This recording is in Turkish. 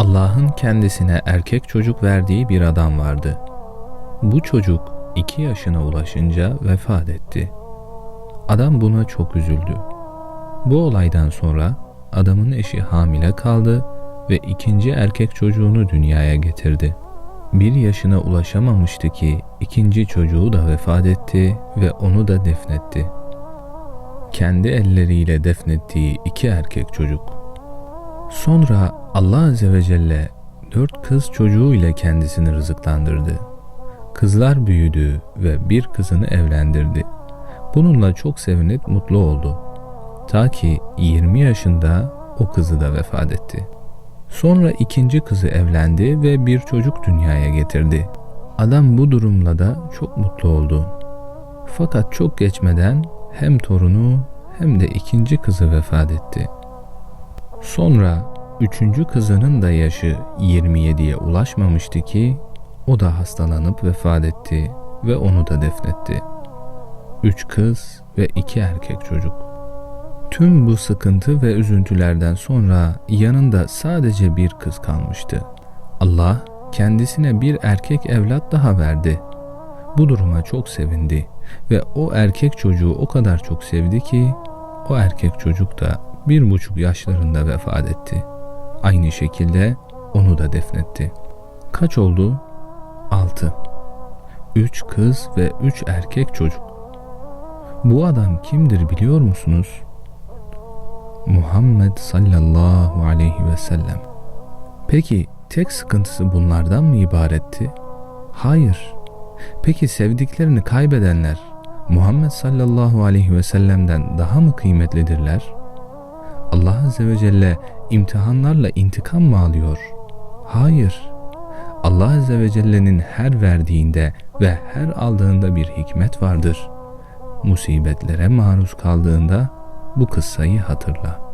Allah'ın kendisine erkek çocuk verdiği bir adam vardı. Bu çocuk iki yaşına ulaşınca vefat etti. Adam buna çok üzüldü. Bu olaydan sonra adamın eşi hamile kaldı ve ikinci erkek çocuğunu dünyaya getirdi. Bir yaşına ulaşamamıştı ki ikinci çocuğu da vefat etti ve onu da defnetti. Kendi elleriyle defnettiği iki erkek çocuk. Sonra Allah Azze ve Celle dört kız çocuğu ile kendisini rızıklandırdı. Kızlar büyüdü ve bir kızını evlendirdi. Bununla çok sevinip mutlu oldu. Ta ki 20 yaşında o kızı da vefat etti. Sonra ikinci kızı evlendi ve bir çocuk dünyaya getirdi. Adam bu durumla da çok mutlu oldu. Fakat çok geçmeden hem torunu hem de ikinci kızı vefat etti. Sonra üçüncü kızının da yaşı 27'ye ulaşmamıştı ki o da hastalanıp vefat etti ve onu da defnetti. Üç kız ve iki erkek çocuk. Tüm bu sıkıntı ve üzüntülerden sonra yanında sadece bir kız kalmıştı. Allah kendisine bir erkek evlat daha verdi. Bu duruma çok sevindi ve o erkek çocuğu o kadar çok sevdi ki o erkek çocuk da bir buçuk yaşlarında vefat etti. Aynı şekilde onu da defnetti. Kaç oldu? Altı. Üç kız ve üç erkek çocuk. Bu adam kimdir biliyor musunuz? Muhammed sallallahu aleyhi ve sellem. Peki tek sıkıntısı bunlardan mı ibaretti? Hayır. Peki sevdiklerini kaybedenler Muhammed sallallahu aleyhi ve sellem'den daha mı kıymetlidirler? Allah azze ve celle imtihanlarla intikam mı alıyor? Hayır. Allah azze ve celle'nin her verdiğinde ve her aldığında bir hikmet vardır. Musibetlere maruz kaldığında bu kıssayı hatırla.''